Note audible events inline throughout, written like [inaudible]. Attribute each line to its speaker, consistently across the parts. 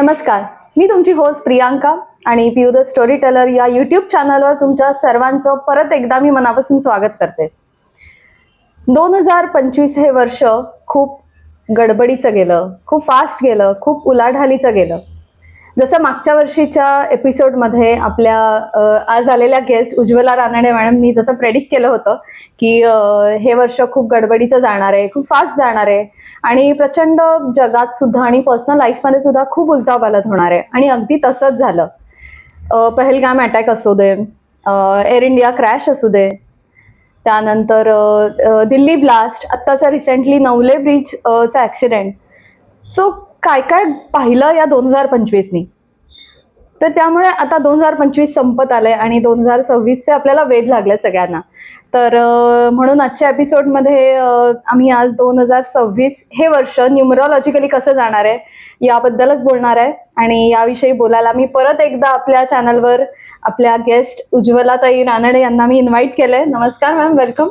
Speaker 1: नमस्कार. मी तुमची होस्ट प्रियांका आणि पियू द स्टोरी टेलर या यूट्यूब चॅनलवर तुमच्या सर्वांचं परत एकदा मी मनापासून स्वागत करते. दोन हजार पंचवीस हे वर्ष खूप गडबडीचं गेलं खूप फास्ट गेलं खूप उलाढालीचं गेलं. जसं मागच्या वर्षीच्या एपिसोडमध्ये आपल्या आज आलेल्या गेस्ट उज्ज्वला रानडे मॅडमनी जसं प्रेडिक्ट केलं होतं की हे वर्ष खूप गडबडीचं जाणार आहे खूप फास्ट जाणार आहे आणि प्रचंड जगात सुद्धा आणि पर्सनल लाईफमध्ये सुद्धा खूप उलथापालथ होणार आहे आणि अगदी तसंच झालं. पहलगाम अटॅक असू दे एअर इंडिया क्रॅश असू दे त्यानंतर दिल्ली ब्लास्ट आत्ताचा रिसेंटली नवले ब्रिज चा ॲक्सिडेंट सो काय काय पाहिलं या दोन हजार पंचवीसनी? तर त्यामुळे आता दोन हजार पंचवीस संपत आलंय आणि दोन हजार सव्वीसचे आपल्याला वेध लागले सगळ्यांना. तर म्हणून आजच्या एपिसोडमध्ये आम्ही आज दोन हजार सव्वीस हे वर्ष न्युमरॉलॉजिकली कसं जाणार आहे याबद्दलच बोलणार आहे. आणि याविषयी बोलायला मी परत एकदा आपल्या चॅनलवर आपल्या गेस्ट उज्ज्वलाताई रानडे यांना मी इन्व्हाइट केलंय. नमस्कार मॅम वेलकम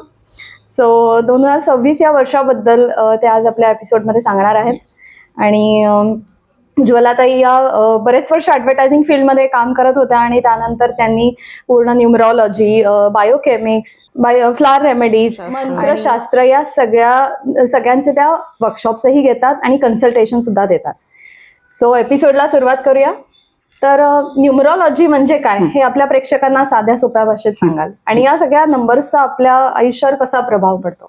Speaker 1: सो दोन हजार सव्वीस या वर्षाबद्दल ते आज आपल्या एपिसोडमध्ये सांगणार आहेत. आणि अम, उज्ज्वलाताई या बरेच वर्ष ॲडव्हर्टायझिंग फील्डमध्ये काम करत होत्या आणि त्यानंतर त्यांनी पूर्ण numerology biochemics bio flower remedies मंत्रशास्त्र या सगळ्या सगळ्यांचे त्या वर्कशॉप्सही घेतात आणि कन्सल्टेशन सुद्धा देतात. सो एपिसोडला सुरुवात करूया. तर न्युमरॉलॉजी म्हणजे काय? हे आपल्या प्रेक्षकांना साध्या सोप्या भाषेत सांगाल. आणि या सगळ्या नंबर्सचा आपल्या आयुष्यावर कसा प्रभाव पडतो?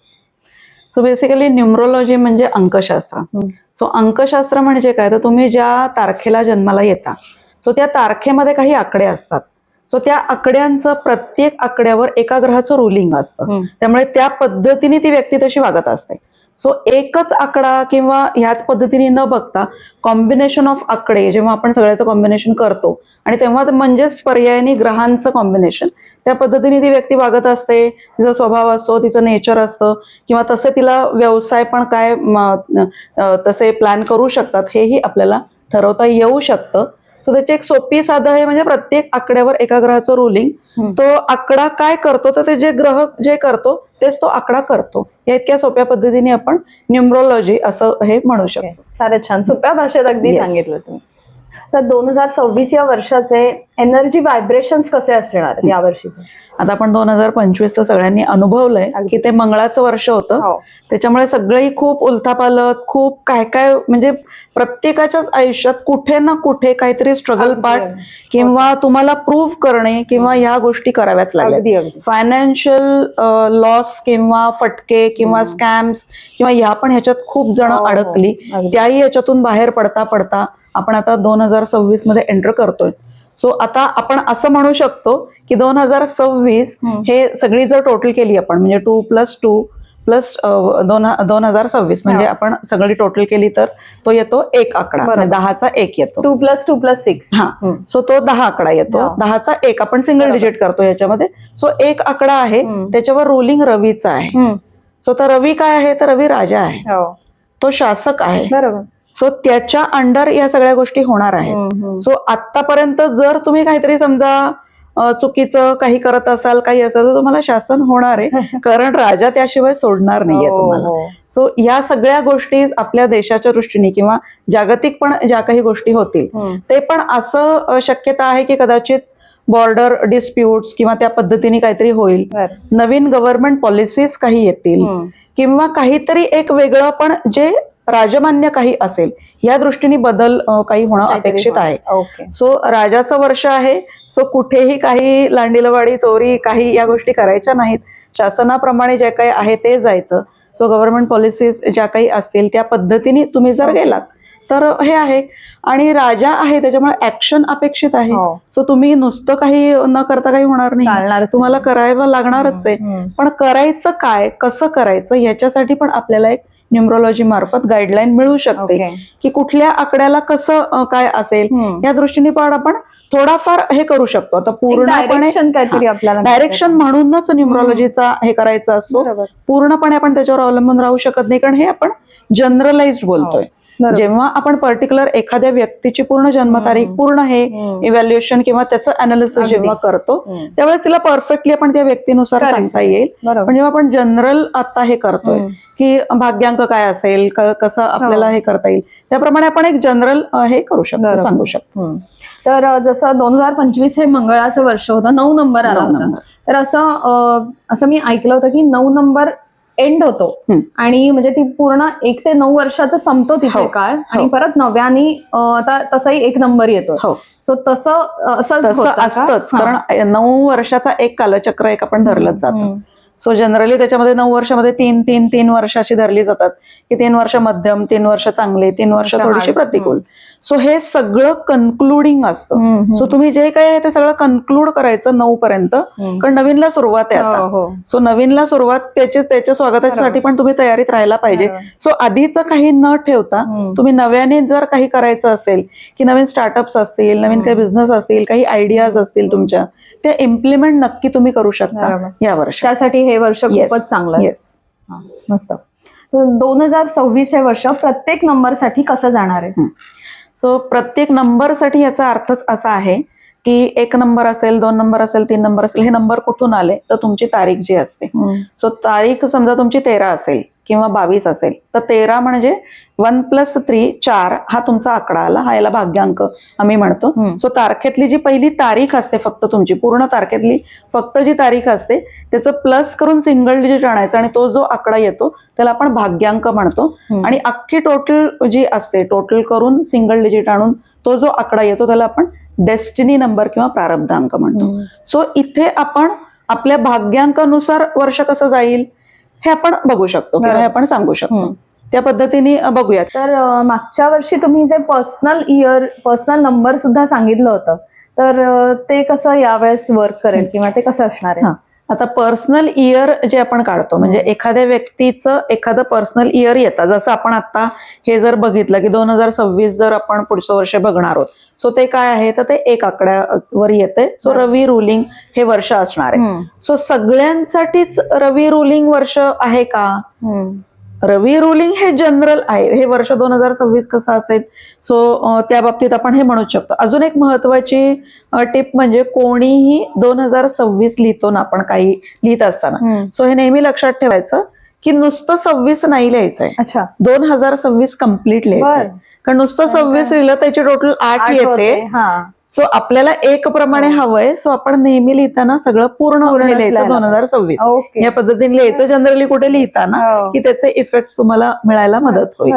Speaker 2: सो बेसिकली न्युमरोलॉजी म्हणजे अंकशास्त्र. सो अंकशास्त्र म्हणजे काय? तर तुम्ही ज्या तारखेला जन्माला येता सो त्या तारखेमध्ये काही आकडे असतात. सो त्या आकड्यांचं प्रत्येक आकड्यावर एका ग्रहाचं रुलिंग असतं. त्यामुळे त्या पद्धतीने ती व्यक्ती तशी वागत असते. सो एकच आकडा किंवा ह्याच पद्धतीने न बघता कॉम्बिनेशन ऑफ आकडे जेव्हा आपण सगळ्याचं कॉम्बिनेशन करतो आणि तेव्हा म्हणजेच पर्यायाने ग्रहांचं कॉम्बिनेशन त्या पद्धतीने ती व्यक्ती वागत असते तिचा स्वभाव असतो तिचं नेचर असतं किंवा तसे तिला व्यवसाय पण काय तसे प्लॅन करू शकतात हेही आपल्याला ठरवता येऊ शकतं. सो त्याची एक सोपी साधं आहे म्हणजे प्रत्येक आकड्यावर एका ग्रहाचं रुलिंग. तो आकडा काय करतो? तर ते जे ग्रह जे करतो तेच तो आकडा करतो. या इतक्या सोप्या पद्धतीने आपण न्युमरोलॉजी असं हे म्हणू शकतो.
Speaker 1: फारच छान सोप्या भाषेत अगदी. सांगितलं तुम्ही. तर दोन हजार सव्वीस या वर्षाचे एनर्जी व्हायब्रेशन्स कसे असणार या वर्षीचे
Speaker 2: आता आपण दोन हजार पंचवीस तर सगळ्यांनी अनुभवलंय. की ते मंगळाचं वर्ष होतं
Speaker 1: हो
Speaker 2: त्याच्यामुळे सगळंही खूप उलथापालत खूप काय काय म्हणजे प्रत्येकाच्याच आयुष्यात कुठे ना कुठे काहीतरी स्ट्रगल पार्ट. किंवा तुम्हाला प्रूव्ह करणे किंवा ह्या गोष्टी कराव्याच लागल्या फायनान्शियल लॉस किंवा फटके किंवा. स्कॅम्स किंवा ह्या पण ह्याच्यात खूप जण
Speaker 1: हो, हो.
Speaker 2: अडकली. त्याही ह्याच्यातून बाहेर पडता पडता आपण आता दोन हजार सव्वीसमध्ये एंटर करतोय. सो आता आपण असं म्हणू शकतो की दोन हजार सव्वीस. हे सगळी जर टोटल केली आपण म्हणजे टू प्लस टू प्लस दोन दोन हजार सव्वीस म्हणजे. आपण सगळी टोटल केली तर तो येतो एक आकडा. म्हणजे दहाचा एक येतो.
Speaker 1: Two plus two plus six
Speaker 2: हा. सो तो दहा आकडा येतो. दहाचा एक आपण सिंगल. डिजिट करतो याच्यामध्ये. सो एक आकडा आहे. त्याच्यावर रुलिंग रवीचा आहे. सो तर रवी काय आहे? तर रवी राजा आहे.
Speaker 1: हो.
Speaker 2: तो शासक आहे.
Speaker 1: बरोबर.
Speaker 2: सो त्याच्या अंडर या सगळ्या गोष्टी होणार आहेत. सो आतापर्यंत जर तुम्ही काहीतरी समजा चुकीचं काही करत असाल काही असेल तर तुम्हाला शासन होणार आहे [laughs] कारण राजा त्याशिवाय सोडणार नाहीये
Speaker 1: हो,
Speaker 2: तुम्हाला
Speaker 1: हो.
Speaker 2: सो या सगळ्या गोष्टी आपल्या देशाच्या दृष्टीने किंवा जागतिक पण ज्या काही गोष्टी होतील. ते पण असं शक्यता आहे की कदाचित बॉर्डर डिस्प्यूट्स किंवा त्या पद्धतीने काहीतरी होईल. नवीन गव्हर्नमेंट पॉलिसीज काही येतील. किंवा काहीतरी एक वेगळं पण जे राजमान्य काही असेल या दृष्टीने बदल काही होणं अपेक्षित आहे सो राजाचं वर्ष आहे सो कुठेही काही लांडीलवाडी चोरी काही या गोष्टी करायच्या नाहीत शासनाप्रमाणे जे काही आहे ते जायचं सो गव्हर्नमेंट पॉलिसीज ज्या काही असतील त्या पद्धतीने तुम्ही जर. गेलात तर हे आहे आणि राजा आहे त्याच्यामुळे ऍक्शन अपेक्षित आहे
Speaker 1: हो.
Speaker 2: सो तुम्ही नुसतं काही न करता काही होणार नाही तुम्हाला. करायला लागणारच आहे. पण करायचं काय कसं करायचं याच्यासाठी पण आपल्याला एक न्युमरोलॉजी मार्फत गाईडलाईन मिळू शकते की कुठल्या आकड्याला कसं काय असेल. या दृष्टीने पण आपण थोडाफार हे करू शकतो आता पूर्णपणे
Speaker 1: डायरेक्शन काहीतरी आपल्याला
Speaker 2: डायरेक्शन म्हणूनच न्युमरोलॉजीचा हे करायचा असतो पूर्णपणे आपण त्याच्यावर अवलंबून राहू शकत नाही कारण हे आपण जनरलाइज बोलतोय
Speaker 1: बरोबर.
Speaker 2: जेव्हा आपण पर्टिक्युलर एखाद्या व्यक्तीची पूर्ण जन्मतारीख. पूर्ण हे. इव्हॅल्युएशन किंवा त्याचं अनालिसिस. जेव्हा करतो. त्यावेळेस तिला परफेक्टली आपण त्या व्यक्तीनुसार. सांगता येईल पण जेव्हा आपण जनरल आता हे करतोय. की भाग्यांक भाग्यांक काय असेल कसं आपल्याला
Speaker 1: हो.
Speaker 2: हे करता येईल त्याप्रमाणे आपण एक जनरल हे करू शकतो. सांगू शकतो.
Speaker 1: तर जसं दोन हजार पंचवीस हे मंगळाचं वर्ष होतं नऊ नंबर आला होता. तर असं असं मी ऐकलं होतं की नऊ नंबर एंड होतो. आणि म्हणजे ती पूर्ण एक ते नऊ वर्षाचा संपतो तिथे
Speaker 2: हो.
Speaker 1: काळ आणि
Speaker 2: हो.
Speaker 1: परत नव्याने आता तसंही एक नंबर येतो
Speaker 2: हो
Speaker 1: सो तसं असंच.
Speaker 2: कारण नऊ वर्षाचा एक कालचक्र एक आपण धरलंच जातं. सो जनरली त्याच्यामध्ये नऊ वर्षामध्ये तीन तीन तीन वर्ष अशी धरली जातात. की तीन वर्ष मध्यम तीन वर्ष चांगले तीन वर्ष थोडीशी. प्रतिकूल. सो हे सगळं कन्क्लुडिंग असतं. सो तुम्ही जे काही आहे ते सगळं कन्क्लूड करायचं नऊ पर्यंत. कारण नवीनला सुरुवात आहे
Speaker 1: हो,
Speaker 2: आता
Speaker 1: हो.
Speaker 2: सो नवीनला सुरुवात त्याच्या त्याच्या स्वागतासाठी. पण तुम्ही तयारीत राहायला पाहिजे. सो आधीचं काही न ठेवता. तुम्ही नव्याने जर काही करायचं असेल की नवीन स्टार्टअप्स असतील नवीन काही. बिझनेस असतील काही आयडियाज असतील तुमच्या त्या इम्प्लिमेंट नक्की तुम्ही करू शकता. या वर्षात
Speaker 1: त्यासाठी हे वर्ष खूपच चांगलं आहे
Speaker 2: येस
Speaker 1: हा, मस्त दोन हजार सव्वीस हे वर्ष प्रत्येक नंबरसाठी कसं जाणार आहे
Speaker 2: सो प्रत्येक नंबरसाठी याचा अर्थच असा आहे की एक नंबर असेल दोन नंबर असेल तीन नंबर असेल हे नंबर कुठून आले तर तुमची तारीख जी असते. सो तारीख समजा तुमची तेरा असेल. किंवा बावीस असेल तर तेरा म्हणजे वन प्लस थ्री चार हा तुमचा आकडा आला हा याला भाग्यांक आम्ही म्हणतो. सो तारखेतली जी पहिली तारीख असते फक्त तुमची पूर्ण तारखेतली फक्त जी तारीख असते त्याचं प्लस करून सिंगल डिजिट आणायचं आणि तो जो आकडा येतो त्याला आपण भाग्यांक म्हणतो. आणि अख्खी टोटल जी असते टोटल करून सिंगल डिजिट आणून तो जो आकडा येतो त्याला आपण डेस्टिनी नंबर किंवा प्रारब्धांक म्हणतो. सो इथे आपण आपल्या भाग्यांकानुसार वर्ष कसं जाईल हे आपण बघू शकतो किंवा हे. आपण सांगू शकतो. त्या पद्धतीने अ, बघूयात
Speaker 1: तर मागच्या वर्षी तुम्ही जे पर्सनल इयर पर्सनल नंबर सुद्धा सांगितलं होतं तर ते कसं यावेळेस वर्क करेल किंवा ते कसं असणार आहे.
Speaker 2: आता पर्सनल इयर जे आपण काढतो म्हणजे एखाद्या व्यक्तीचं एखादं पर्सनल इयर येतं जसं आपण आता हे जर बघितलं की दोन हजार सव्वीस जर आपण पुढचं वर्ष बघणार आहोत सो ते काय आहे तर ते एक आकड्यावर येते सो. रवी रुलिंग हे वर्ष असणार आहे. सो सगळ्यांसाठीच रवी रुलिंग वर्ष आहे का. रवी रुलिंग हे जनरल आहे. हे वर्ष दोन हजार सव्वीस कसं असेल? सो त्या बाबतीत आपण हे म्हणूच शकतो. अजून एक महत्वाची टिप म्हणजे कोणीही दोन हजार सव्वीस लिहितो ना आपण काही लिहित असताना. सो हे नेहमी लक्षात ठेवायचं की नुसतं सव्वीस नाही लिहायचंय.
Speaker 1: अच्छा.
Speaker 2: दोन हजार सव्वीस कंप्लीट लिहायचंय. कारण नुसतं? सव्वीस लिहिलं त्याची टोटल आठ येते. सो आपल्याला एक प्रमाणे
Speaker 1: हो.
Speaker 2: हवंय. सो आपण नेहमी लिहिताना सगळं पूर्ण हे लिहायचं दोन हजार सव्वीस. या पद्धतीने लिहायचं. जनरली कुठे लिहिताना
Speaker 1: हो.
Speaker 2: की त्याचे इफेक्ट तुम्हाला मिळायला मदत होईल.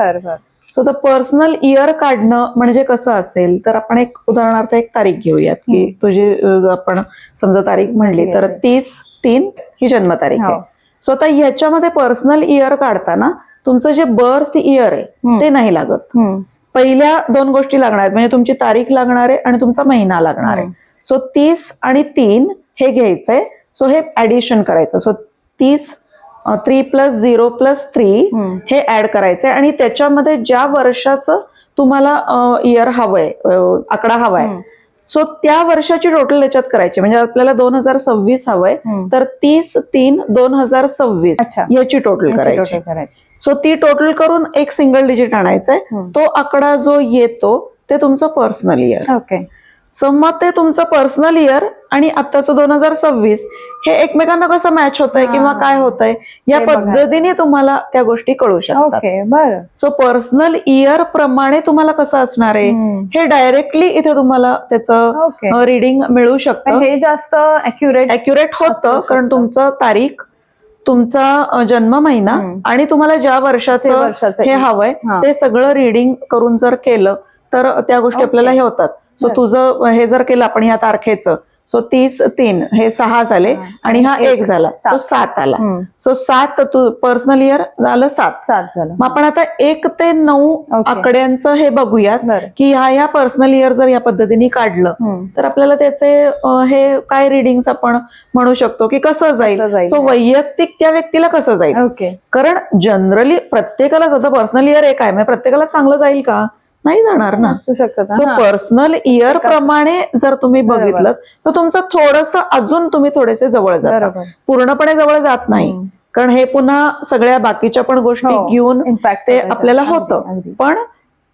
Speaker 2: सो द पर्सनल इयर काढणं म्हणजे कसं असेल? तर आपण एक उदाहरणार्थ एक तारीख घेऊयात की तुझी आपण समजा तारीख म्हणली तर तीस तीन ही जन्मतारीख
Speaker 1: हो.
Speaker 2: आहे सो आता याच्यामध्ये पर्सनल इयर काढताना तुमचं जे बर्थ इयर आहे. ते नाही लागत. पहिल्या दोन गोष्टी लागणार आहेत म्हणजे तुमची तारीख लागणार आहे आणि तुमचा महिना लागणार आहे. सो तीस आणि तीन हे घ्यायचंय सो हे ऍडिशन करायचं सो तीस three plus zero plus three. हे ऍड करायचंय आणि त्याच्यामध्ये ज्या वर्षाचं तुम्हाला इयर हवंय आकडा हवाय. सो त्या वर्षाची टोटल याच्यात करायची म्हणजे आपल्याला दोन हजार सव्वीस हवंय. तर तीस तीन दोन हजार सव्वीस याची टोटल करायची. सो ती टोटल करून एक सिंगल डिजिट आणायचंय. तो आकडा जो येतो ते तुमचं पर्सनल इयर
Speaker 1: ओके
Speaker 2: सो मग ते तुमचं पर्सनल इयर आणि आत्ताचं दोन हजार सव्वीस हे एकमेकांना कसं मॅच होत आहे. किंवा काय होत आहे या. पद्धतीने तुम्हाला त्या गोष्टी कळू शकतात
Speaker 1: ओके बर
Speaker 2: सो पर्सनल इयर प्रमाणे तुम्हाला कसं असणार आहे. हे डायरेक्टली इथे तुम्हाला त्याचं रिडिंग मिळू शकतं
Speaker 1: हे जास्त अॅक्युरेट
Speaker 2: अॅक्युरेट होतं कारण. तुमचं तारीख तुमचा जन्म महिना. आणि तुम्हाला ज्या वर्षाचं हे हवंय. ते सगळं रिडिंग करून जर केलं तर त्या गोष्टी. आपल्याला हे होतात सो. तुझं हे जर केलं आपण ह्या तारखेचं सो तीस तीन हे सहा झाले. आणि हा एक झाला. तो सात आला. सो सात तू पर्सनल इयर झालं सात
Speaker 1: सात झालं
Speaker 2: मग आपण आता एक ते नऊ. आकड्यांचं हे बघूयात की ह्या ह्या पर्सनल इयर जर या पद्धतीने काढलं. तर आपल्याला त्याचे हे काय रिडिंग्स आपण म्हणू शकतो की कसं जाईल. सो वैयक्तिक त्या व्यक्तीला कसं जाईल
Speaker 1: ओके
Speaker 2: कारण जनरली प्रत्येकालाच आता पर्सनल इयर एक आहे म्हणजे प्रत्येकाला चांगलं जाईल का नाही जाणार ना
Speaker 1: असू शकत
Speaker 2: सो पर्सनल इयर. प्रमाणे जर तुम्ही. बघितलं तर तुमचं थोडस अजून तुम्ही थोडेसे जवळ जाता
Speaker 1: बरोबर
Speaker 2: पूर्णपणे जवळ जात नाही. कारण हे पुन्हा सगळ्या बाकीच्या पण गोष्टी
Speaker 1: हो.
Speaker 2: घेऊन ते आपल्याला होतं पण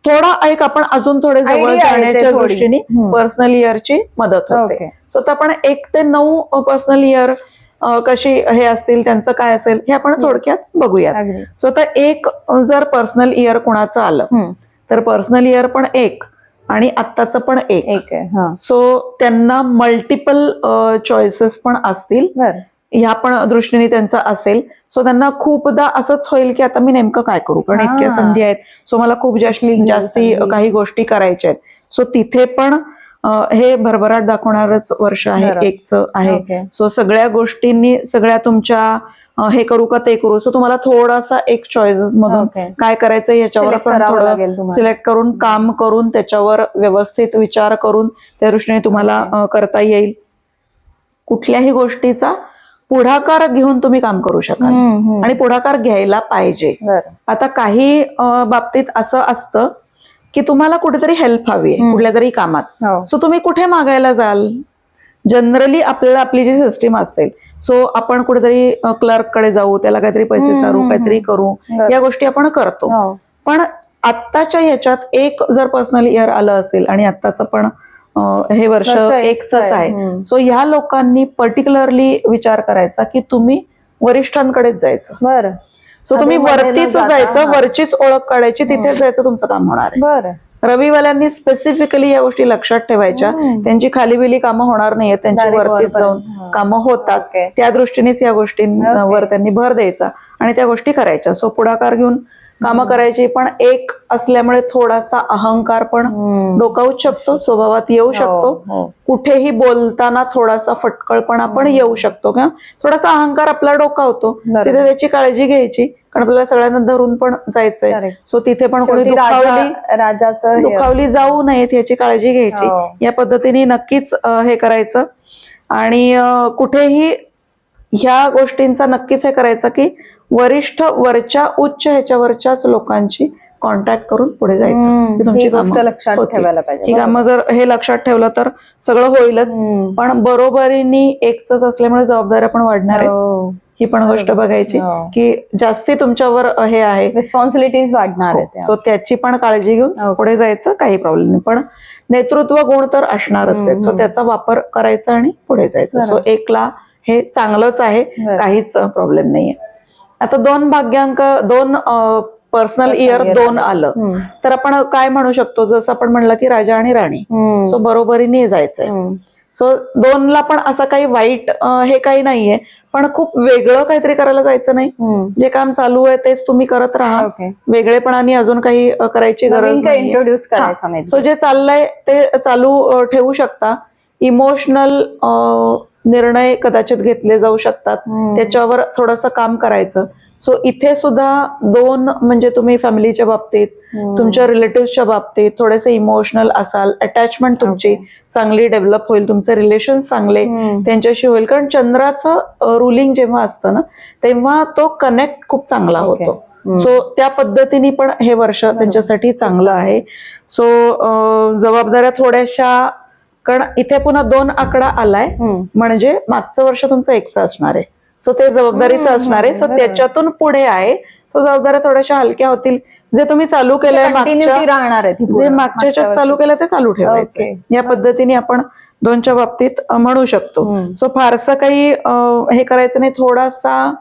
Speaker 2: थोडा एक आपण अजून थोडे जवळ जाण्याच्या. दृष्टीने. पर्सनल इयरची मदत होते सो आता आपण एक ते नऊ पर्सनल इयर कशी हे असतील त्यांचं काय असेल हे आपण. थोडक्यात बघूयात सो आता एक जर पर्सनल इयर कुणाचं आलं तर पर्सनल इयर पण एक आणि आत्ताचं पण एक.
Speaker 1: एक आहे हा.
Speaker 2: सो त्यांना मल्टिपल चॉईसेस पण असतील. ह्या पण दृष्टीने त्यांचं असेल. सो त्यांना खूपदा असंच होईल की आता मी नेमकं काय करू? कारण. इतक्या संधी आहेत. सो मला खूप जास्त जास्ती? काही गोष्टी करायच्या आहेत. सो तिथे पण हे भरभराट दाखवणारच वर्ष आहे. एकचं आहे. सो सगळ्या गोष्टींनी सगळ्या तुमच्या हे करू का ते करू. सो तुम्हाला थोडासा एक चॉईसेस मधून काय करायचं याच्यावर सिलेक्ट करून काम करून त्याच्यावर व्यवस्थित विचार करून त्या दृष्टीने तुम्हाला करता येईल. कुठल्याही गोष्टीचा पुढाकार घेऊन तुम्ही काम करू शकाल. आणि पुढाकार घ्यायला पाहिजे. आता काही बाबतीत असं असतं की तुम्हाला कुठेतरी हेल्प हवी आहे. कुठल्या तरी कामात.
Speaker 1: हो.
Speaker 2: सो तुम्ही कुठे मागायला जाल? जनरली आपल्याला आपली जी सिस्टीम असेल सो आपण कुठेतरी क्लर्ककडे जाऊ त्याला काहीतरी पैसे
Speaker 1: हम्म,
Speaker 2: काहीतरी. करू. या गोष्टी आपण करतो
Speaker 1: हो
Speaker 2: पण आत्ताच्या ह्याच्यात एक जर पर्सनल इयर आलं असेल आणि आत्ताचं पण हे वर्ष एकच
Speaker 1: आहे.
Speaker 2: सो ह्या लोकांनी पर्टिक्युलरली विचार करायचा की तुम्ही वरिष्ठांकडेच जायचं
Speaker 1: बर
Speaker 2: सो तुम्ही वरतीच जायचं. वरचीच ओळख काढायची. तिथेच जायचं तुमचं काम होणार आहे
Speaker 1: बर
Speaker 2: रविवाल्यांनी स्पेसिफिकली या गोष्टी लक्षात ठेवायच्या. त्यांची खाली बिली कामं होणार नाहीयेत त्यांची
Speaker 1: वरपर्यंत.
Speaker 2: जाऊन
Speaker 1: हा.
Speaker 2: कामं होतात. त्या दृष्टीनेच या गोष्टींवर त्यांनी भर द्यायचा आणि त्या गोष्टी करायच्या सो पुढाकार घेऊन कामं. करायची पण एक असल्यामुळे थोडासा अहंकार पण. डोकावूच शकतो स्वभावात येऊ शकतो
Speaker 1: हो, हो.
Speaker 2: कुठेही बोलताना थोडासा फटकळपणा पण. येऊ शकतो किंवा थोडासा अहंकार आपला डोकावतो. तिथे त्याची काळजी घ्यायची कारण आपल्याला सगळ्यांना धरून पण जायचंय. सो तिथे पण कोणी दुखावली
Speaker 1: राजा राजाचं हे
Speaker 2: दुखावली जाऊ नयेत याची काळजी घ्यायची.
Speaker 1: हो.
Speaker 2: या पद्धतीने नक्कीच हे करायचं. आणि कुठेही ह्या गोष्टींचा नक्कीच हे करायचं की वरिष्ठ वरच्या उच्च ह्याच्यावरच्याच लोकांची कॉन्टॅक्ट करून पुढे जायचं. तुमची
Speaker 1: ही गोष्ट लक्षात
Speaker 2: होतील.
Speaker 1: ठेवायला पाहिजे.
Speaker 2: ही कामं जर हे लक्षात ठेवलं तर सगळं होईलच. पण बरोबरीने एकच असल्यामुळे जबाबदाऱ्या पण वाढणार आहेत.
Speaker 1: हो.
Speaker 2: ही पण गोष्ट. बघायची
Speaker 1: हो.
Speaker 2: की जास्ती तुमच्यावर हे आहे
Speaker 1: रिस्पॉन्सिबिलिटीज वाढणार आहेत
Speaker 2: सो त्याची पण काळजी घेऊन
Speaker 1: Okay.
Speaker 2: पुढे जायचं काही प्रॉब्लेम नाही पण नेतृत्व गुण तर असणारच आहेत
Speaker 1: हम्म,
Speaker 2: सो. त्याचा वापर करायचा आणि पुढे जायचं सो. एकला हे चांगलंच आहे. काहीच प्रॉब्लेम नाहीये आता दोन भाग्यांक दोन पर्सनल इयर दोन
Speaker 1: आलं.
Speaker 2: तर आपण काय म्हणू शकतो जसं आपण म्हणलं की राजा आणि राणी. सो बरोबरीने जायचंय. सो दोनला पण असं काही वाईट हे काही नाहीये. पण खूप वेगळं काहीतरी करायला जायचं नाही. जे काम चालू आहे तेच तुम्ही करत राहा. वेगळेपणाने अजून काही करायची गरज
Speaker 1: इंट्रोड्यूस करायचं
Speaker 2: सो जे चाललंय ते चालू ठेवू शकता. इमोशनल निर्णय कदाचित घेतले जाऊ शकतात. त्याच्यावर थोडंसं काम करायचं सो इथे सुद्धा दोन म्हणजे तुम्ही फॅमिलीच्या बाबतीत. तुमच्या रिलेटिव्हच्या बाबतीत थोडेसे इमोशनल असाल अटॅचमेंट तुमची. चांगली डेव्हलप होईल तुमचे रिलेशन चांगले. त्यांच्याशी होईल कारण चंद्राचं रुलिंग जेव्हा असतं ना तेव्हा तो कनेक्ट खूप चांगला. होतो. सो त्या पद्धतीने पण हे वर्ष त्यांच्यासाठी चांगलं आहे सो जबाबदाऱ्या थोड्याशा कारण इथे पुन्हा दोन आकडा आलाय. म्हणजे मागचं वर्ष तुमचं एकचं असणार आहे सो ते जबाबदारीचं असणार आहे सो. त्याच्यातून पुढे आहे सो जबाबदाऱ्या थोड्याशा हलक्या होतील जे तुम्ही चालू केलंय जे. मागच्या चालू. केलं ते चालू ठेवायचं. या पद्धतीने आपण दोनच्या बाबतीत म्हणू शकतो. सो फारसं काही हे करायचं नाही थोडासा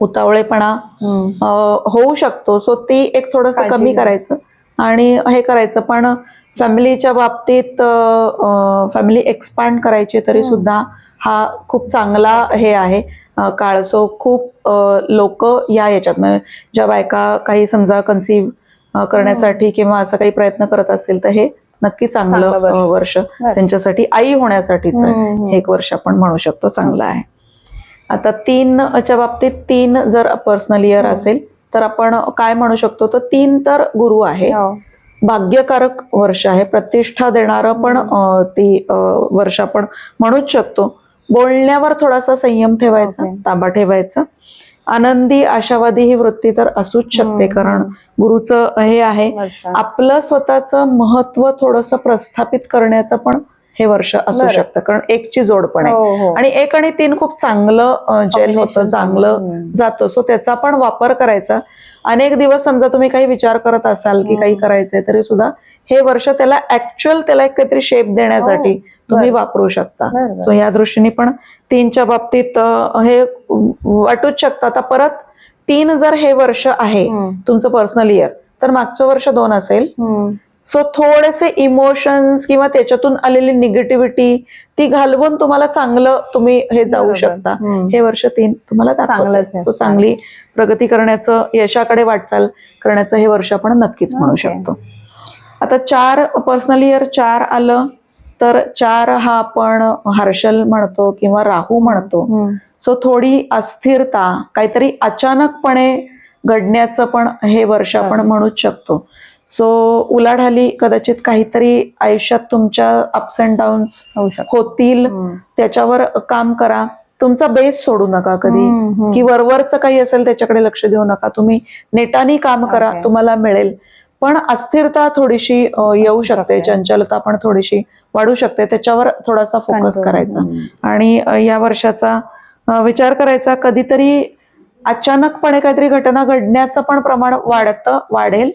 Speaker 2: उतावळेपणा होऊ शकतो सो ती एक थोडस कमी. करायचं आणि हे करायचं पण फॅमिलीच्या बाबतीत फॅमिली एक्सपांड करायची तरी
Speaker 1: हम्म.
Speaker 2: सुद्धा हा खूप चांगला हे आहे काळ सो खूप लोक या याच्यात म्हणजे ज्या बायका काही समजा कन्सिव्ह करण्यासाठी किंवा असं काही प्रयत्न करत असेल तर हे नक्की चांगलं
Speaker 1: वर्ष.
Speaker 2: त्यांच्यासाठी आई होण्यासाठीच. हे एक वर्ष आपण म्हणू शकतो चांगलं आहे आता तीन च्या बाबतीत तीन जर पर्सनल इयर
Speaker 1: हम्म.
Speaker 2: असेल तर आपण काय म्हणू शकतो तर तीन तर गुरु आहे
Speaker 1: हो.
Speaker 2: भाग्यकारक वर्ष आहे प्रतिष्ठा देणारं पण ती वर्ष आपण म्हणूच शकतो बोलण्यावर थोडासा संयम ठेवायचा. ताबा ठेवायचा आनंदी आशावादी ही वृत्ती तर असूच शकते. कारण गुरुचं हे आहे. आपलं स्वतःचं महत्त्व थोडंसं प्रस्थापित करण्याचं पण हे वर्ष असू. शकतं कारण एकची जोड पण आहे
Speaker 1: हो हो
Speaker 2: आणि एक आणि तीन खूप चांगलं जेल होतं चांगलं. जातं सो त्याचा पण वापर करायचा अनेक दिवस समजा तुम्ही काही विचार करत असाल की काही. करायचंय तरी सुद्धा हे वर्ष त्याला ऍक्च्युअल त्याला एक काहीतरी शेप देण्यासाठी तुम्ही
Speaker 1: बरं.
Speaker 2: वापरू शकता. सो या दृष्टीने पण तीनच्या बाबतीत हे वाटूच शकतं आता परत तीन जर हे वर्ष आहे. तुमचं पर्सनल इयर तर मागचं वर्ष दोन असेल. सो थोडेसे इमोशन्स किंवा त्याच्यातून आलेली निगेटिव्हिटी ती घालवून तुम्हाला चांगलं तुम्ही हे जाऊ. शकता. हे वर्ष तीन तुम्हाला
Speaker 1: चांगलंच आहे.
Speaker 2: सो चांगली प्रगती करण्याचं यशाकडे वाटचाल करण्याचं हे वर्ष आपण नक्कीच म्हणू. शकतो आता चार पर्सनल इयर चार आलं तर चार हा आपण हर्षल म्हणतो किंवा राहू म्हणतो. सो थोडी अस्थिरता काहीतरी अचानकपणे घडण्याचं पण हे वर्ष आपण. म्हणूच शकतो सो उलाढाली कदाचित काहीतरी आयुष्यात तुमच्या अप्स अँड डाऊन्स होतील. त्याच्यावर काम करा तुमचा बेस सोडू नका कधी. की वरवरचं काही असेल त्याच्याकडे लक्ष देऊ नका तुम्ही नेटानी काम करा. तुम्हाला मिळेल पण अस्थिरता थोडीशी येऊ शकते. चंचलता पण थोडीशी वाढू शकते त्याच्यावर थोडासा फोकस. करायचा. आणि या वर्षाचा विचार करायचा कधीतरी अचानकपणे काहीतरी घटना घडण्याचं पण प्रमाण वाढतं वाढेल.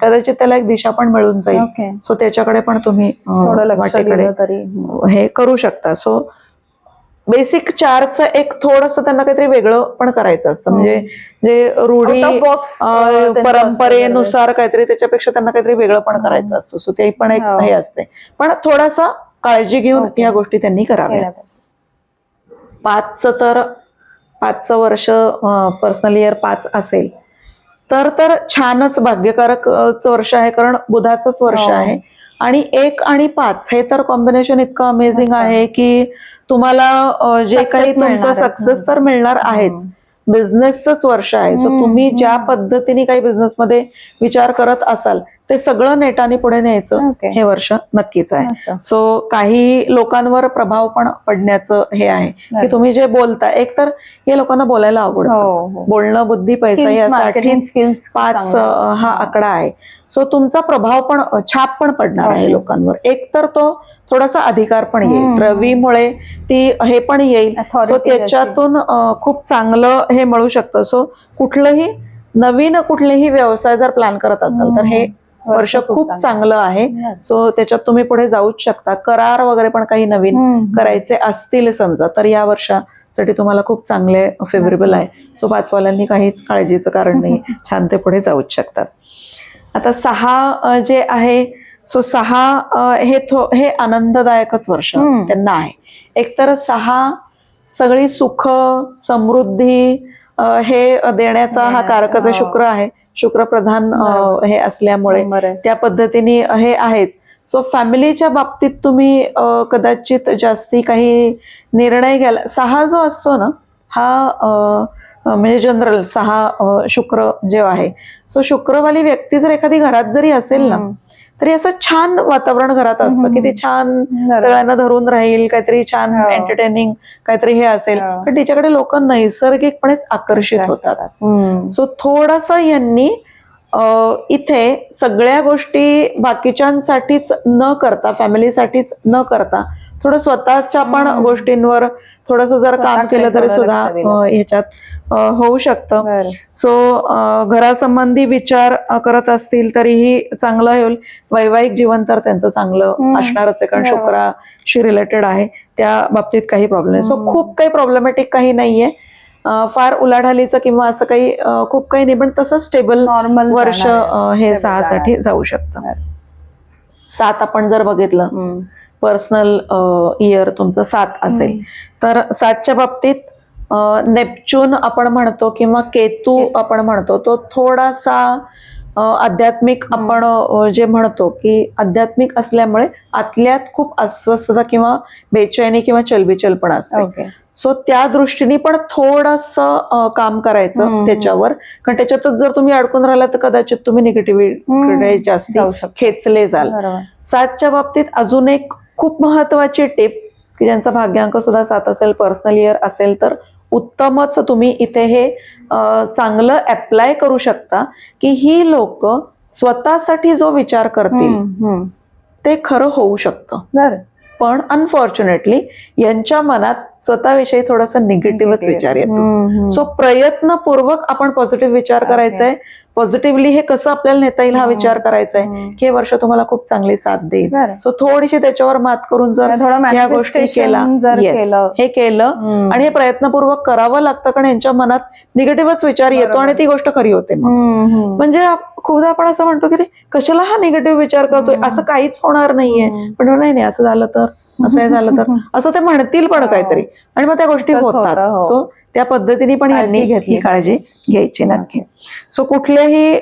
Speaker 2: कदाचित त्याला एक दिशा पण मिळून जाईल. सो त्याच्याकडे पण तुम्ही. हे करू शकता. सो बेसिक चारचं एक थोडस त्यांना काहीतरी वेगळं पण करायचं असतं. म्हणजे जे रूढी परंपरेनुसार काहीतरी त्याच्यापेक्षा त्यांना काहीतरी वेगळं पण करायचं असतं. सो ते पण एक
Speaker 1: हो.
Speaker 2: हे असते. पण थोडासा काळजी घेऊन. या गोष्टी त्यांनी कराव्या. पाचचं तर पाचचं वर्ष पर्सनल इयर पाच असेल तर तर छानच भाग्यकारक अ, च वर्ष आहे कारण बुधाचंच वर्ष
Speaker 1: हो.
Speaker 2: आहे आणि एक आणि पाच हे तर कॉम्बिनेशन इतकं अमेझिंग. आहे की तुम्हाला जे काही तुमचं सक्सेस तर मिळणार आहेच
Speaker 1: हम्म.
Speaker 2: बिझनेसच वर्ष आहे सो तुम्ही ज्या. पद्धतीने काही बिझनेसमध्ये विचार करत असाल ते सगळं नेटाने पुढे न्यायचं
Speaker 1: Okay.
Speaker 2: हे वर्ष नक्कीच आहे. सो काही लोकांवर प्रभाव पण पडण्याचं हे आहे. की. तुम्ही जे बोलता एक तर या लोकांना बोलायला आवडतं.
Speaker 1: हो हो.
Speaker 2: बोलणं बुद्धी पैसा यासाठी
Speaker 1: खूप
Speaker 2: पाच हा आकडा आहे. सो तुमचा प्रभाव पण छाप पण पडणार आहे. लोकांवर. एक तर तो थोडासा अधिकार पण येईल. रवीमुळे ती हे पण येईल. सो त्याच्यातून खूप चांगलं हे मिळू शकतं. सो कुठलंही नवीन कुठलेही व्यवसाय जर प्लॅन करत असाल तर हे वर्ष खूप चांगलं आहे. सो त्याच्यात तुम्ही पुढे जाऊच शकता. करार वगैरे पण काही नवीन. करायचे असतील समजा तर या वर्षासाठी तुम्हाला खूप चांगले फेवरेबल आहे. सो पाचवाल्यांनी काहीच काळजीचं कारण नाही. [laughs] छान ते पुढे जाऊच शकतात. आता सहा जे आहे सो सहा हे थो हे आनंददायकच वर्ष. त्यांना आहे. एकतर सहा सगळी सुख समृद्धी हे देण्याचा हा कारकच
Speaker 1: हो.
Speaker 2: शुक्र आहे. शुक्रप्रधान. हे असल्यामुळे. त्या पद्धतीने हे आहेच सो फॅमिलीच्या बाबतीत तुम्ही कदाचित जास्ती काही निर्णय घ्याल सहा जो असतो ना हा म्हणजे जनरल सहा शुक्र जे आहे सो शुक्रवाली व्यक्ती जर एखादी घरात जरी असेल ना. तरी असं छान वातावरण घरात असतं की ते छान. सगळ्यांना धरून राहील काहीतरी छान
Speaker 1: हो.
Speaker 2: एंटरटेनिंग काहीतरी हे असेल
Speaker 1: हो.
Speaker 2: पण तिच्याकडे लोक नैसर्गिकपणेच आकर्षित होतात. सो थोडस यांनी इथे सगळ्या गोष्टी बाकीच्यांसाठीच न करता फॅमिलीसाठीच न करता थोडं स्वतःच्या पण. गोष्टींवर थोडस जर काम केलं तरी सुद्धा ह्याच्यात होऊ शकतं. सो घरासंबंधी विचार करत असतील तरीही चांगलं होईल वैवाहिक जीवन तर त्यांचं चांगलं. असणारच आहे कारण. शुक्राशी रिलेटेड आहे त्या बाबतीत काही प्रॉब्लेम नाही सो. खूप काही प्रॉब्लेमॅटिक काही नाहीये फार उलाढालीचं किंवा असं काही खूप काही नाही पण तसं स्टेबल
Speaker 1: नॉर्मल
Speaker 2: वर्ष. हे सहासाठी. जाऊ शकतं. सात आपण जर बघितलं. पर्सनल इयर तुमचं सात असेल. तर सातच्या बाबतीत नेपच्यून आपण म्हणतो किंवा केतू. आपण म्हणतो तो थोडासा आध्यात्मिक. आपण जे म्हणतो की आध्यात्मिक असल्यामुळे आतल्यात खूप अस्वस्थता किंवा बेचैनी किंवा चलबिचल पण असते
Speaker 1: ओके
Speaker 2: सो त्या दृष्टीने पण थोडस काम करायचं. त्याच्यावर कारण त्याच्यातच जर तुम्ही अडकून राहिला तर कदाचित तुम्ही निगेटिव्हिटीकडे. जास्ती खेचले जाल सातच्या बाबतीत अजून एक खूप महत्वाची टिप की ज्यांचा भाग्यांक सुद्धा सात असेल पर्सनल इयर असेल तर उत्तमच तुम्ही इथे हे चांगलं अप्लाय करू शकता की ही लोक स्वतःसाठी जो विचार करतील. ते खरं होऊ शकतं पण अनफॉर्च्युनेटली यांच्या मनात स्वतःविषयी थोडासा निगेटिव्हच. विचार येतो. सो प्रयत्नपूर्वक आपण पॉझिटिव्ह विचार. करायचा आहे पॉझिटिव्हली हे कसं आपल्याला नेता येईल हा. विचार करायचा आहे. की हे वर्ष तुम्हाला खूप चांगली साथ देईल. सो थोडीशी त्याच्यावर मात करून जर या गोष्टी केला हे केलं. आणि हे प्रयत्नपूर्वक करावं लागतं कारण यांच्या मनात निगेटिव्हच विचार येतो. आणि ती गोष्ट खरी होते. म्हणजे खूपदा आपण असं म्हणतो की "अरे, कशाला हा निगेटिव्ह विचार करतोय. असं काहीच होणार नाहीये. पण नाही नाही असं झालं तर असं हे झालं तर [laughs] असं ते म्हणतील पण
Speaker 1: हो.
Speaker 2: काहीतरी आणि मग त्या गोष्टी होतात
Speaker 1: होतं, हो.
Speaker 2: सो त्या पद्धतीने पण यांनी
Speaker 1: घेतली
Speaker 2: काळजी घ्यायची नक्की सो कुठल्याही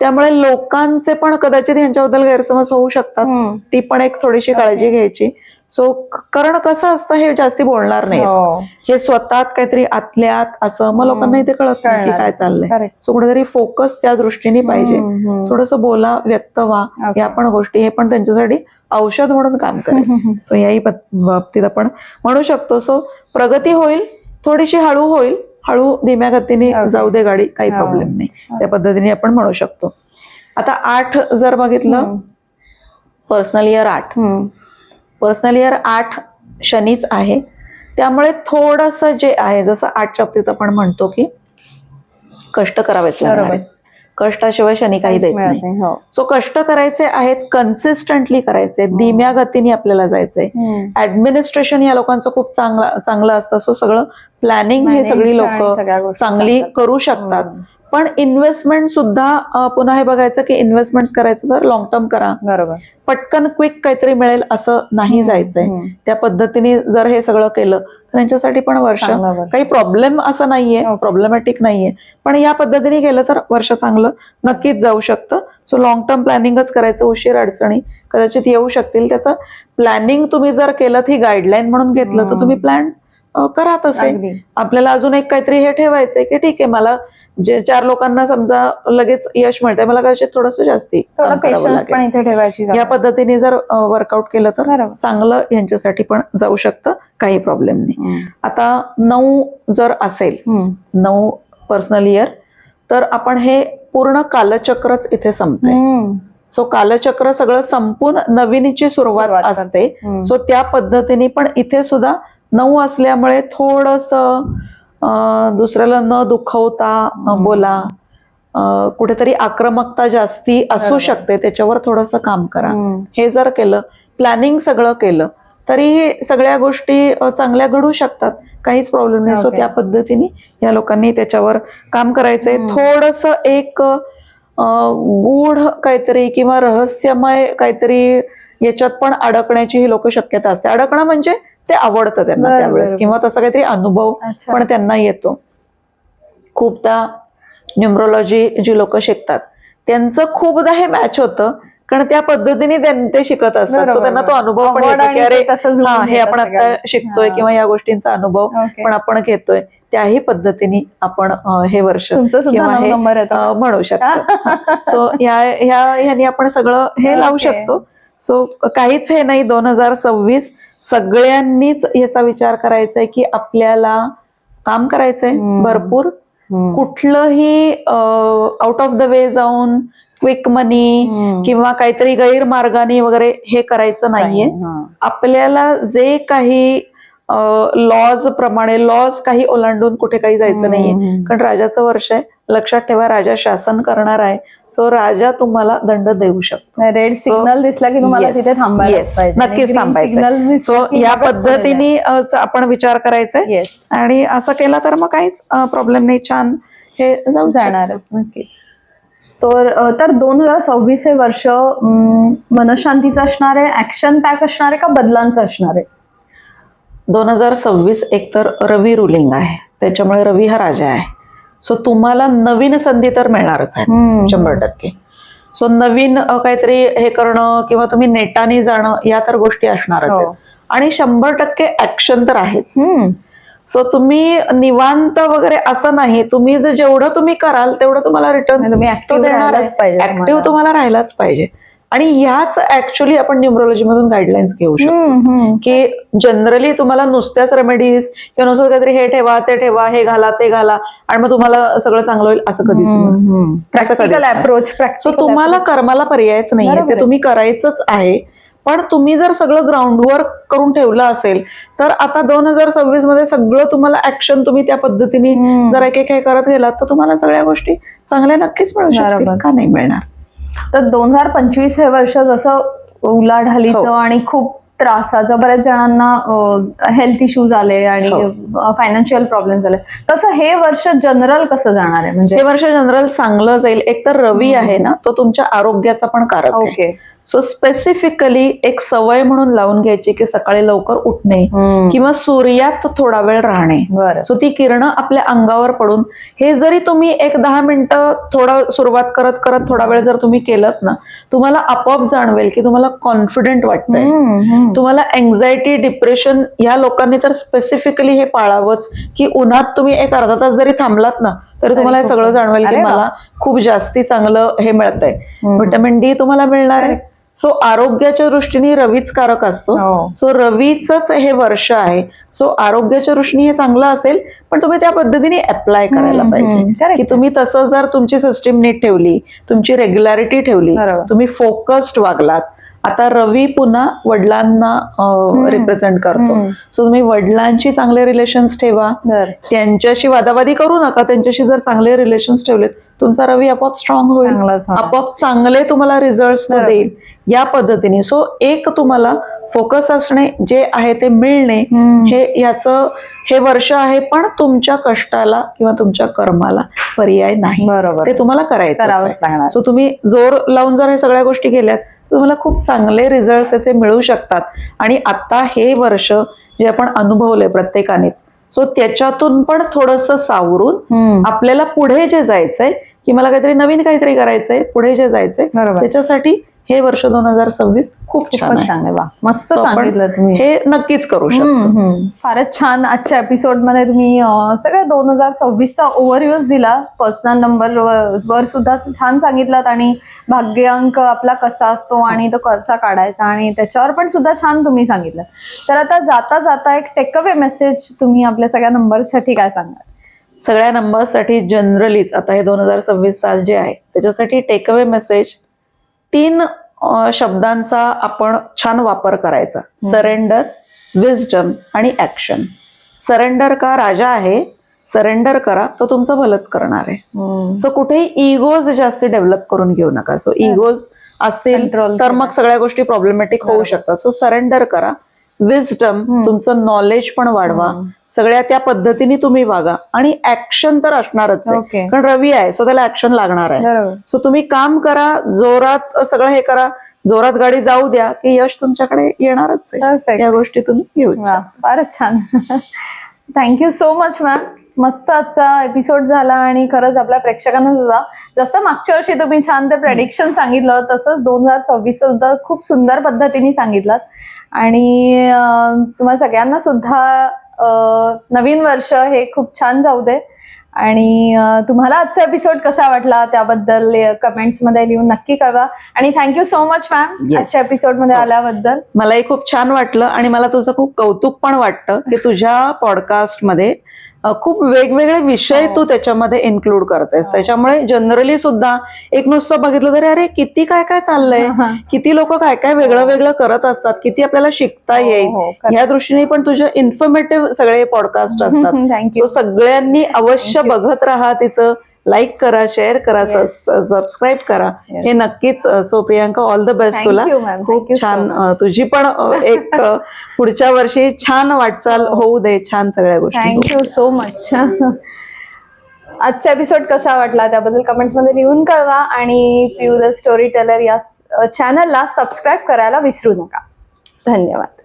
Speaker 2: त्यामुळे लोकांचे पण कदाचित यांच्याबद्दल गैरसमज होऊ शकतात. ती पण एक थोडीशी. काळजी घ्यायची सो कारण कसं असतं हे जास्ती बोलणार नाही
Speaker 1: हो.
Speaker 2: हे स्वतः काहीतरी आतल्यात असं मग लोकांना इथे कळत नाही. काय चाललंय. सो कुठेतरी फोकस त्या दृष्टीने पाहिजे. थोडस बोला व्यक्त व्हा. या पण गोष्टी हे पण त्यांच्यासाठी औषध म्हणून काम करेल. सो याही बाबतीत आपण म्हणू शकतो सो प्रगती होईल थोडीशी हळू होईल हळू धीम्या गतीने. जाऊ दे गाडी काही
Speaker 1: हो.
Speaker 2: प्रॉब्लेम नाही त्या पद्धतीने आपण म्हणू शकतो आता आठ जर बघितलं. पर्सनल इयर आठ. पर्सनल इयर आठ शनीच आहे त्यामुळे थोडस जे आहे जसं आठच्या बाबतीत आपण म्हणतो की कष्ट करावेच लागणार. कष्टाशिवाय शनी काही देत नाही
Speaker 1: नाही, हो.
Speaker 2: सो कष्ट करायचे आहेत कन्सिस्टंटली करायचे धीम्या गतीने आपल्याला जायचंय. ऍडमिनिस्ट्रेशन या लोकांचं खूप चांगलं चांगलं असतं सो सगळं प्लॅनिंग हे सगळी लोक चांगली. करू शकतात. पण इन्व्हेस्टमेंट सुद्धा पुन्हा हे बघायचं की इन्व्हेस्टमेंट करायचं तर लॉंग टर्म करा
Speaker 1: बरोबर
Speaker 2: पटकन क्विक काहीतरी मिळेल असं नाही जायचंय. त्या पद्धतीने जर हे सगळं केलं तर यांच्यासाठी पण वर्ष. काही प्रॉब्लेम असं नाहीये. प्रॉब्लेमॅटिक नाहीये पण या पद्धतीने केलं तर वर्ष चांगलं नक्कीच जाऊ शकतं सो लॉंग टर्म प्लॅनिंगच करायचं उशीर अडचणी कदाचित येऊ शकतील त्याचं प्लॅनिंग तुम्ही जर केलं ही गाईडलाईन म्हणून घेतलं तर. तुम्ही प्लॅन करा तसे
Speaker 1: अगदी.
Speaker 2: आपल्याला अजून एक काहीतरी हे ठेवायचंय की ठीक आहे मला जे चार लोकांना समजा लगेच यश मिळतंय मला कदाचित थोडस जास्ती
Speaker 1: थोडं
Speaker 2: काम करावं
Speaker 1: पेशन्स पण
Speaker 2: लागेल.
Speaker 1: इथे ठेवायची
Speaker 2: या. पद्धतीने जर वर्कआउट केलं तर चांगलं यांच्यासाठी पण जाऊ शकतं काही प्रॉब्लेम नाही. आता नऊ जर असेल. नऊ पर्सनल इयर तर आपण हे पूर्ण कालचक्रच इथे संपते. सो कालचक्र सगळं संपून नवीनीची सुरुवात. असते. सो त्या पद्धतीने पण इथे सुद्धा नऊ असल्यामुळे थोडस दुसऱ्याला न दुखवता. बोला कुठेतरी आक्रमकता जास्ती असू. शकते त्याच्यावर थोडंसं काम करा. हे जर केलं प्लॅनिंग सगळं केलं तरी सगळ्या गोष्टी चांगल्या घडू शकतात काहीच प्रॉब्लेम नाही सो
Speaker 1: Okay.
Speaker 2: त्या पद्धतीने या लोकांनी त्याच्यावर काम करायचंय. थोडस एक गूढ काहीतरी किंवा रहस्यमय काहीतरी याच्यात पण अडकण्याची ही लोक शक्यता असते अडकणं म्हणजे ते आवडतं त्यांना त्यावेळेस. किंवा तसा काहीतरी अनुभव. पण त्यांना येतो खूपदा न्युमरोलॉजी जी लोक शिकतात त्यांचं खूपदा हे मॅच होतं कारण त्या पद्धतीने ते शिकत असतात त्यांना तो. अनुभव पण हा आपण आता. शिकतोय. किंवा या गोष्टींचा अनुभव. पण आपण घेतोय त्याही पद्धतीने आपण हे वर्ष म्हणू शकतो [laughs] सो ह्या ह्या ह्यानी आपण सगळं हे लावू. शकतो सो काहीच हे नाही दोन हजार सव्वीस सगळ्यांनीच याचा विचार करायचा आहे की आपल्याला काम करायचंय. भरपूर. कुठलंही आउट ऑफ द वे जाऊन क्विक मनी. किंवा काहीतरी गैरमार्गाने वगैरे हे करायचं नाहीये. आपल्याला जे काही लॉज प्रमाणे लॉज काही ओलांडून कुठे काही जायचं नाहीये. कारण राजाचं वर्ष आहे. लक्षात ठेवा राजा शासन करणार आहे. सो राजा तुम्हाला दंड देऊ शकतो.
Speaker 1: रेड सिग्नल दिसला की तुम्हाला तिथे थांबायला
Speaker 2: नक्कीच थांबायचंय. सो या पद्धतीने आपण विचार करायचा आणि असं केलं तर मग काहीच प्रॉब्लेम नाही. छान. हे जाऊ
Speaker 1: जाणारच नक्कीच. तर तर दोन हजार सव्वीस हे वर्ष मनशांतीचं असणार आहे ऍक्शन पॅक असणार आहे का बदलांचं असणार आहे?
Speaker 2: दोन हजार सव्वीस एकतर रवी रुलिंग आहे. त्याच्यामुळे रवी हा राजा आहे. सो तुम्हाला नवीन संधी तर मिळणारच आहे. शंभर टक्के. सो नवीन काहीतरी हे करणं किंवा तुम्ही नेटाने जाणं या तर गोष्टी असणारच
Speaker 1: हो.
Speaker 2: आहेत आणि शंभर टक्के ऍक्शन तर आहेच. सो तुम्ही निवांत वगैरे असं नाही. तुम्ही जर जेवढं तुम्ही कराल तेवढं तुम्हाला रिटर्न ऍक्टिव्ह
Speaker 1: तुम्हाला.
Speaker 2: तुम्हाला राहायलाच पाहिजे. आणि ह्याच ऍक्च्युली आपण न्युमरोलॉजी मधून गाईडलाईन्स घेऊ शकतो. की जनरली तुम्हाला नुसत्याच रेमेडीज किंवा नुसतं काहीतरी हे ठेवा ते ठेवा हे घाला ते घाला आणि मग तुम्हाला सगळं चांगलं होईल असं कधीच नसतं.
Speaker 1: अप्रोच
Speaker 2: सो तुम्हाला कर्माला पर्यायच नाहीये ते. तुम्ही करायचंच आहे पण तुम्ही जर सगळं ग्राउंडवर्क करून ठेवलं असेल तर आता दोन हजार सव्वीसमध्ये सगळं तुम्हाला ऍक्शन तुम्ही त्या पद्धतीने. जर एक एक हे करत गेलात तर तुम्हाला सगळ्या गोष्टी चांगल्या नक्कीच मिळू
Speaker 1: बरोबर.
Speaker 2: का नाही मिळणार
Speaker 1: तर दोन हजार पंचवीस हे वर्ष जसं उलाढालीचं
Speaker 2: हो.
Speaker 1: आणि खूप त्रासाचं बऱ्याच जणांना हेल्थ इश्यूज आले आणि. फायनान्शियल प्रॉब्लेम झाले तसं हे वर्ष जनरल कसं जाणार आहे म्हणजे
Speaker 2: हे वर्ष जनरल चांगलं जाईल एक तर रवी. आहे ना तो तुमच्या आरोग्याचा पण कारक
Speaker 1: ओके
Speaker 2: सो स्पेसिफिकली एक सवय म्हणून लावून घ्यायची की सकाळी लवकर उठणे. किंवा सूर्यात थोडा वेळ राहणे. सो ती किरणं आपल्या अंगावर पडून हे जरी तुम्ही एक दहा मिनिटं थोडं सुरुवात करत करत थोडा वेळ जर तुम्ही केलं ना तुम्हाला आपोआप जाणवेल की तुम्हाला कॉन्फिडंट वाटतंय. तुम्हाला एन्झायटी डिप्रेशन या लोकांनी तर स्पेसिफिकली हे पाळावंच की उन्हात तुम्ही एक अर्धा तास जरी थांबलात ना तरी तुम्हाला हे सगळं जाणवेल की. मला खूप जास्ती चांगलं हे मिळतंय.
Speaker 1: हम्म.
Speaker 2: व्हिटॅमिन डी तुम्हाला मिळणार आहे. सो आरोग्याच्या दृष्टीने रवीच कारक असतो
Speaker 1: हो.
Speaker 2: सो रवीच हे वर्ष आहे सो आरोग्याच्या दृष्टीने हे चांगलं असेल पण तुम्ही त्या पद्धतीने अप्लाय करायला पाहिजे. की तुम्ही तसं जर तुमची सिस्टीम नीट ठेवली तुमची रेग्युलॅरिटी ठेवली. तुम्ही फोकस्ड वागलात आता रवी पुन्हा वडिलांना. रिप्रेझेंट करतो. सो तुम्ही वडिलांशी चांगले रिलेशन्स ठेवा. त्यांच्याशी वादावादी करू नका त्यांच्याशी जर चांगले रिलेशन्स ठेवलेत तुमचा रवी आपोआप स्ट्रॉंग होईल. आपोआप चांगले तुम्हाला रिझल्ट. देईल या पद्धतीने. सो एक तुम्हाला फोकस असणे जे आहे ते मिळणे. हे याचं हे वर्ष आहे पण तुमच्या कष्टाला किंवा तुमच्या कर्माला पर्याय नाही.
Speaker 1: बरोबर.
Speaker 2: ते तुम्हाला करायचं सो तुम्ही जोर लावून जर हे सगळ्या गोष्टी केल्यात तर तुम्हाला खूप चांगले रिझल्ट असे मिळू शकतात. आणि आता हे वर्ष जे आपण अनुभवले प्रत्येकानेच सो त्याच्यातून पण थोडस सावरून. आपल्याला पुढे जे जायचंय की मला काहीतरी नवीन काहीतरी करायचंय पुढे जे जायचंय त्याच्यासाठी हे वर्ष दोन हजार सव्वीस खूप छान आहे.
Speaker 1: वा मस्त सांगितलं तुम्ही.
Speaker 2: हे नक्कीच करू शकतो.
Speaker 1: फारच छान आजच्या एपिसोडमध्ये तुम्ही अं, सगळं दोन हजार सव्वीसचा ओव्हरव्ह्यूज दिला. पर्सनल नंबर वर सुद्धा छान सांगितलात आणि भाग्यांक आपला कसा असतो आणि तो कसा काढायचा आणि त्याच्यावर पण सुद्धा छान तुम्ही सांगितलं. तर आता जाता जाता एक टेकअवे मेसेज तुम्ही आपल्या सगळ्या नंबरसाठी काय सांगाल?
Speaker 2: सगळ्या नंबर्ससाठी जनरलीच आता हे दोन हजार सव्वीस साल जे आहे त्याच्यासाठी टेकअवे मेसेज तीन शब्दांचा आपण छान वापर करायचा. सरेंडर विजडम आणि ऍक्शन सरेंडर का राजा आहे? सरेंडर करा तो तुमचं भलंच करणार आहे. सो कुठेही इगोज जास्त डेव्हलप करून घेऊ नका. सो इगोज असतील तर. मग सगळ्या गोष्टी प्रॉब्लेमॅटिक होऊ. शकतात. सो सरेंडर करा. विजडम. तुमचं नॉलेज पण वाढवा. सगळ्या त्या पद्धतीने तुम्ही वागा. आणि ऍक्शन तर असणारच आहे. कारण रवी आहे सो त्याला ऍक्शन लागणार आहे. सो तुम्ही काम करा जोरात सगळं हे करा. जोरात गाडी जाऊ द्या की यश तुमच्याकडे येणारच आहे. या गोष्टी तुम्ही घेऊ
Speaker 1: फारच छान. थँक्यू सो मच मॅम मस्त आजचा एपिसोड झाला आणि खरंच आपल्या प्रेक्षकांना सुद्धा जसं मागच्या वर्षी तुम्ही छान ते प्रेडिक्शन सांगितलं तसंच दोन हजार सव्वीस सुद्धा खूप सुंदर पद्धतीने सांगितलं. आणि तुम्हाला सगळ्यांना सुद्धा नवीन वर्ष हे खूप छान जाऊ दे आणि तुम्हाला आजचा एपिसोड कसा वाटला त्याबद्दल कमेंट्समध्ये लिहून नक्की कळवा आणि thank you so much ma'am
Speaker 2: Yes.
Speaker 1: आजच्या एपिसोडमध्ये
Speaker 2: हो.
Speaker 1: आल्याबद्दल
Speaker 2: मलाही खूप छान वाटलं आणि मला तुझं खूप कौतुक पण वाटतं की तुझ्या पॉडकास्टमध्ये खूप वेगवेगळे विषय
Speaker 1: हो.
Speaker 2: तू त्याच्यामध्ये इन्क्लूड करतेस
Speaker 1: हो.
Speaker 2: त्याच्यामुळे जनरली सुद्धा एक नुसतं बघितलं तरी अरे किती काय काय चाललंय? किती लोक काय काय वेगळं
Speaker 1: हो.
Speaker 2: वेगळं करत असतात? किती आपल्याला शिकता येईल? या दृष्टीने पण तुझे इन्फॉर्मेटिव्ह सगळे पॉडकास्ट [laughs] असतात. सो सगळ्यांनी अवश्य. बघत राहा तिचं. लाईक करा शेअर करा. सबस्क्राईब करा. हे नक्कीच so Priyanka all the best तुला. खूप छान तुझी पण एक पुढच्या वर्षी छान वाटचाल
Speaker 1: हो.
Speaker 2: होऊ दे छान सगळ्या गोष्टी
Speaker 1: थँक्यू सो मच आजचा एपिसोड कसा वाटला त्याबद्दल कमेंट्समध्ये लिहून कळवा आणि प्यू द स्टोरी टेलर या चॅनलला सबस्क्राईब करायला विसरू नका. धन्यवाद.